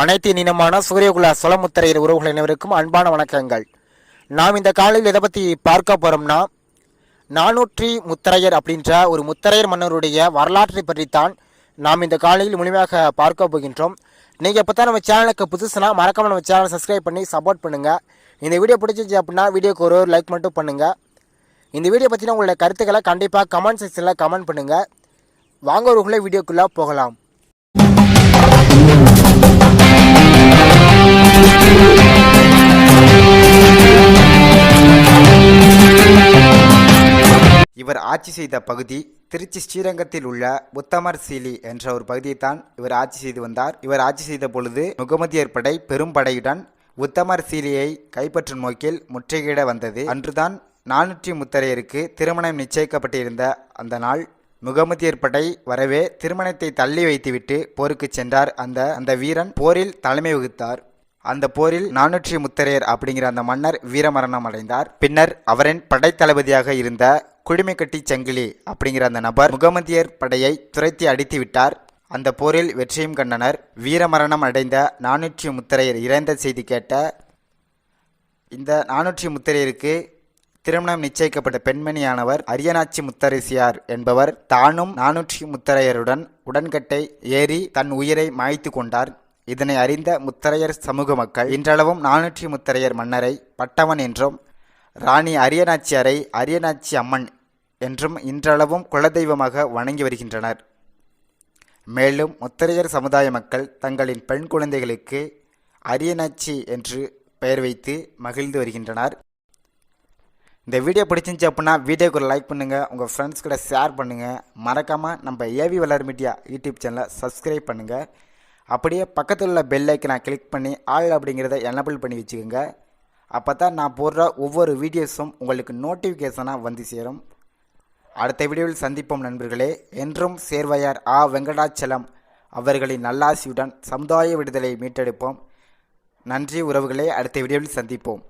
அனைத்து இனமான சூரியகுல சுலமுத்திரையர் உறவுகள் அனைவருக்கும் அன்பான வணக்கங்கள். நாம் இந்த காலையில் இதை பற்றி பார்க்க போகிறோம்னா நானூற்றி முத்தரையர் அப்படின்ற ஒரு முத்தரையர் மன்னருடைய வரலாற்றை பற்றித்தான் நாம் இந்த காலையில் முழுமையாக பார்க்க போகின்றோம். நீங்கள் இப்போ தான் நம்ம சேனலுக்கு புதுசுனா மறக்காம நம்ம சேனலை சப்ஸ்கிரைப் பண்ணி சப்போர்ட் பண்ணுங்கள் இந்த வீடியோ பிடிச்சிச்சு அப்படின்னா வீடியோக்கு ஒரு ஒரு லைக் மட்டும் பண்ணுங்கள் இந்த வீடியோ பற்றின உங்களுடைய கருத்துக்களை கண்டிப்பாக கமெண்ட் செக்ஷனில் கமெண்ட் பண்ணுங்கள் வாங்க ஒருக்குள்ளே வீடியோக்குள்ளே போகலாம். இவர் ஆட்சி செய்த பகுதி திருச்சி ஸ்ரீரங்கத்தில் உள்ள உத்தமர் சீலி என்ற ஒரு பகுதியைத்தான் இவர் ஆட்சி செய்து வந்தார். இவர் ஆட்சி செய்த பொழுது முகமதியர் படை பெரும் படையுடன் உத்தமர் சீலியை கைப்பற்றும் நோக்கில் முற்றுகையிட வந்தது. அன்றுதான் நானூற்றி முத்தரையருக்கு திருமணம் நிச்சயிக்கப்பட்டிருந்த அந்த நாள் முகமதியர் படை வரவே திருமணத்தை தள்ளி வைத்துவிட்டு போருக்கு சென்றார். அந்த அந்த வீரன் போரில் தலைமை வகுத்தார். அந்த போரில் நானூற்றி முத்தரையர் அப்படிங்கிற அந்த மன்னர் வீரமரணம் அடைந்தார். பின்னர் அவரின் படைத்தளபதியாக இருந்த குடிமைக்கட்டி சங்கிலி அப்படிங்கிற அந்த நபர் முகமதியர் படையை துரைத்தி அடித்து விட்டார். அந்த போரில் வெற்றியும் கண்டனர். வீரமரணம் அடைந்த நானூற்றி முத்தரையர் இறந்த செய்தி கேட்ட இந்த நானூற்றி முத்தரையருக்கு திருமணம் நிச்சயிக்கப்பட்ட பெண்மணியானவர் அரியநாச்சி முத்தரசியார் என்பவர் தானும் நானூற்றி முத்தரையருடன் உடன்கட்டை ஏறி தன் உயிரை மாய்த்து கொண்டார். இதனை அறிந்த முத்தரையர் சமூக மக்கள் இன்றளவும் நானூற்றி முத்தரையர் மன்னரை பட்டவன் என்றும் ராணி அரியநாச்சியாரை அரியநாச்சி அம்மன் என்றும் இன்றளவும் குலதெய்வமாக வணங்கி வருகின்றனர். மேலும் முத்தரையர் சமுதாய மக்கள் தங்களின் பெண் குழந்தைகளுக்கு அரியநாச்சி என்று பெயர் வைத்து மகிழ்ந்து வருகின்றனர். இந்த வீடியோ பிடிச்சிருந்துச்சு அப்படின்னா வீடியோக்கு ஒரு லைக் பண்ணுங்கள் உங்கள் ஃப்ரெண்ட்ஸ் கூட ஷேர் பண்ணுங்கள் மறக்காமல் நம்ம ஏவி வளர் மீடியா யூடியூப் சேனலை சப்ஸ்கிரைப் பண்ணுங்கள் அப்படியே பக்கத்தில் உள்ள பெல் ஐக்கனை கிளிக் பண்ணி ஆள் அப்படிங்கிறத எனபிள் பண்ணி வச்சுக்கோங்க. அப்போ தான் நான் போடுற ஒவ்வொரு வீடியோஸும் உங்களுக்கு நோட்டிஃபிகேஷனாக வந்து சேரும். அடுத்த வீடியோவில் சந்திப்போம் நண்பர்களே. என்றும் சேர்வையார் ஆ. வெங்கடாச்சலம் அவர்களின் நல்லாசியுடன் சமுதாய விடுதலை மீட்டெடுப்போம். நன்றி உறவுகளே. அடுத்த வீடியோவில் சந்திப்போம்.